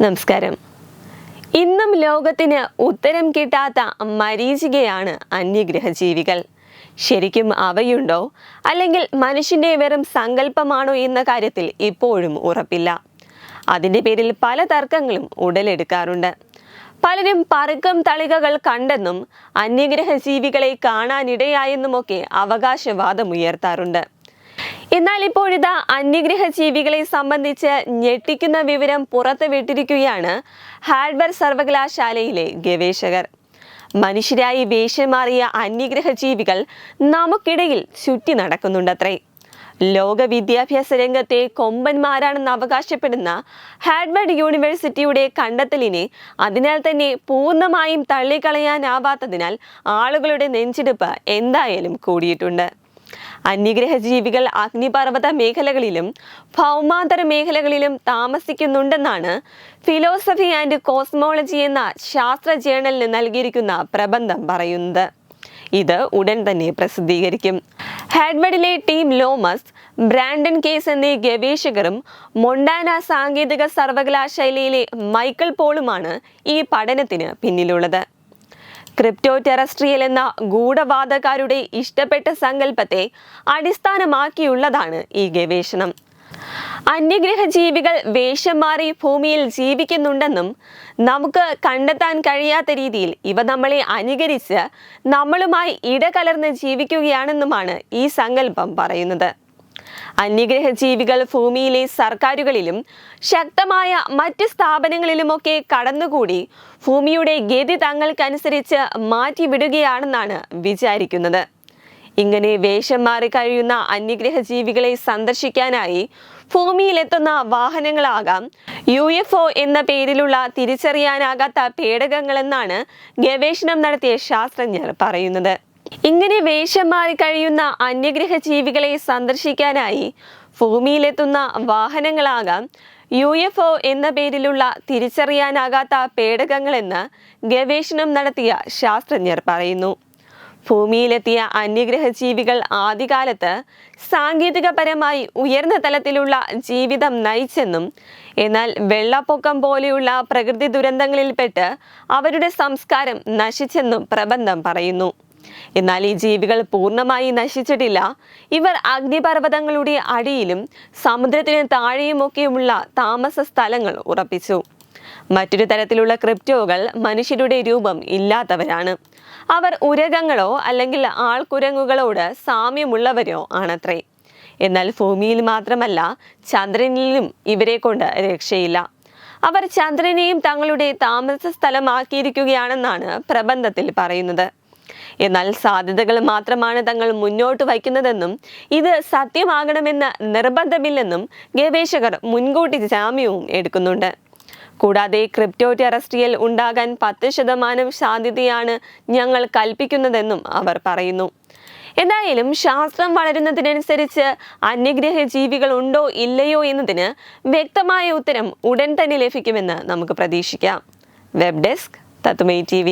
നമസ്കാരം. ഇന്നും ലോകത്തിന് ഉത്തരം കിട്ടാത്ത മരീചികയാണ് അന്യഗ്രഹ ജീവികൾ ശരിക്കും അവയുണ്ടോ? അല്ലെങ്കിൽ മനുഷ്യന്റെ വെറും സങ്കല്പമാണോ എന്ന കാര്യത്തിൽ ഇപ്പോഴും ഉറപ്പില്ല. അതിന്റെ പേരിൽ പല തർക്കങ്ങളും ഉടലെടുക്കാറുണ്ട്. പലരും പറക്കം തളികകൾ കണ്ടെന്നും അന്യഗ്രഹ ജീവികളെ കാണാനിടയായെന്നുമൊക്കെ അവകാശവാദമുയർത്താറുണ്ട്. എന്നാൽ ഇപ്പോഴിതാ അന്യഗ്രഹ ജീവികളെ സംബന്ധിച്ച് ഞെട്ടിക്കുന്ന വിവരം പുറത്തുവിട്ടിരിക്കുകയാണ് ഹാഡ്ബർ സർവകലാശാലയിലെ ഗവേഷകർ. മനുഷ്യരായി വേഷം മാറിയ അന്യഗ്രഹ ജീവികൾ നമുക്കിടയിൽ ചുറ്റി നടക്കുന്നുണ്ടത്രേ. ലോക വിദ്യാഭ്യാസ രംഗത്തെ കൊമ്പന്മാരാണെന്ന് അവകാശപ്പെടുന്ന ഹാഡ്ബർഡ് യൂണിവേഴ്സിറ്റിയുടെ കണ്ടെത്തലിനെ അതിനാൽ തന്നെ പൂർണമായും തള്ളിക്കളയാനാവാത്തതിനാൽ ആളുകളുടെ നെഞ്ചിടിപ്പ് എന്തായാലും കൂടിയിട്ടുണ്ട്. അന്യഗ്രഹ ജീവികൾ അഗ്നിപർവത മേഖലകളിലും ഭൗമാന്തര മേഖലകളിലും താമസിക്കുന്നുണ്ടെന്നാണ് ഫിലോസഫി ആൻഡ് കോസ്മോളജി എന്ന ശാസ്ത്ര ജേണലിന് നൽകിയിരിക്കുന്ന പ്രബന്ധം പറയുന്നത്. ഇത് ഉടൻ തന്നെ പ്രസിദ്ധീകരിക്കും. ഹാഡ്വഡിലെ ടീം ലോമസ് ബ്രാൻഡൻ കേസ് എന്നീ ഗവേഷകരും മൊണ്ടാന സാങ്കേതിക സർവകലാശാലയിലെ മൈക്കിൾ പോളുമാണ് ഈ പഠനത്തിന് പിന്നിലുള്ളത്. ക്രിപ്റ്റോ ടെറസ്ട്രിയൽ എന്ന ഗൂഢവാദക്കാരുടെ ഇഷ്ടപ്പെട്ട സങ്കല്പത്തെ അടിസ്ഥാനമാക്കിയുള്ളതാണ് ഈ ഗവേഷണം. അന്യഗ്രഹ ജീവികൾ വേഷം മാറി ഭൂമിയിൽ ജീവിക്കുന്നുണ്ടെന്നും നമുക്ക് കണ്ടെത്താൻ കഴിയാത്ത രീതിയിൽ ഇവ നമ്മളെ അനുകരിച്ച് നമ്മളുമായി ഇടകലർന്ന് ജീവിക്കുകയാണെന്നുമാണ് ഈ സങ്കല്പം പറയുന്നത്. അന്യഗ്രഹ ജീവികൾ ഭൂമിയിലെ സർക്കാരുകളിലും ശക്തമായ മറ്റ് സ്ഥാപനങ്ങളിലുമൊക്കെ കടന്നുകൂടി ഭൂമിയുടെ ഗതി തങ്ങൾക്കനുസരിച്ച് മാറ്റിവിടുകയാണെന്നാണ് വിചാരിക്കുന്നത്. ഇങ്ങനെ വേഷം മാറി കഴിയുന്ന അന്യഗ്രഹ ജീവികളെ സന്ദർശിക്കാനായി ഭൂമിയിലെത്തുന്ന വാഹനങ്ങളാകാം യു എഫ് ഒ എന്ന പേരിലുള്ള തിരിച്ചറിയാനാകാത്ത പേടകങ്ങളെന്നാണ് ഗവേഷണം നടത്തിയ ശാസ്ത്രജ്ഞർ പറയുന്നത്. ഇങ്ങനെ വേഷം മാറി കഴിയുന്ന അന്യഗ്രഹ ജീവികളെ സന്ദർശിക്കാനായി ഭൂമിയിലെത്തുന്ന വാഹനങ്ങളാകാം യു എഫ് ഒ എന്ന പേരിലുള്ള തിരിച്ചറിയാനാകാത്ത പേടകങ്ങളെന്ന് ഗവേഷണം നടത്തിയ ശാസ്ത്രജ്ഞർ പറയുന്നു. ഭൂമിയിലെത്തിയ അന്യഗ്രഹ ജീവികൾ ആദ്യകാലത്ത് സാങ്കേതികപരമായി ഉയർന്ന തലത്തിലുള്ള ജീവിതം നയിച്ചെന്നും എന്നാൽ വെള്ളപ്പൊക്കം പോലെയുള്ള പ്രകൃതി ദുരന്തങ്ങളിൽപ്പെട്ട് അവരുടെ സംസ്കാരം നശിച്ചെന്നും പ്രബന്ധം പറയുന്നു. എന്നാൽ ഈ ജീവികൾ പൂർണമായി നശിച്ചിട്ടില്ല. ഇവർ അഗ്നിപർവതങ്ങളുടെ അടിയിലും സമുദ്രത്തിന് താഴെയുമൊക്കെയുള്ള താമസ സ്ഥലങ്ങൾ ഉറപ്പിച്ചു. മറ്റൊരു തരത്തിലുള്ള ക്രിപ്റ്റോകൾ മനുഷ്യരുടെ രൂപം ഇല്ലാത്തവരാണ്. അവർ ഉരകങ്ങളോ അല്ലെങ്കിൽ ആൾക്കുരങ്ങുകളോട് സാമ്യമുള്ളവരോ ആണത്രേ. എന്നാൽ ഭൂമിയിൽ മാത്രമല്ല ചന്ദ്രനിലും ഇവരെ കൊണ്ട് രക്ഷയില്ല. അവർ ചന്ദ്രനെയും തങ്ങളുടെ താമസ സ്ഥലമാക്കിയിരിക്കുകയാണെന്നാണ് പ്രബന്ധത്തിൽ പറയുന്നത്. എന്നാൽ സാധ്യതകൾ മാത്രമാണ് തങ്ങൾ മുന്നോട്ട് വയ്ക്കുന്നതെന്നും ഇത് സത്യമാകണമെന്ന് നിർബന്ധമില്ലെന്നും ഗവേഷകർ മുൻകൂട്ടി ജാമ്യവും എടുക്കുന്നുണ്ട്. കൂടാതെ ക്രിപ്റ്റോ ടെറസ്ട്രിയൽ ഉണ്ടാകാൻ പത്ത് ശതമാനം സാധ്യതയാണ് ഞങ്ങൾ കൽപ്പിക്കുന്നതെന്നും അവർ പറയുന്നു. എന്തായാലും ശാസ്ത്രം വളരുന്നതിനനുസരിച്ച് അന്യഗ്രഹ ജീവികൾ ഉണ്ടോ ഇല്ലയോ എന്നതിന് വ്യക്തമായ ഉത്തരം ഉടൻ തന്നെ ലഭിക്കുമെന്ന് നമുക്ക് പ്രതീക്ഷിക്കാം. വെബ് ഡെസ്ക് തത്തുമൈ ടി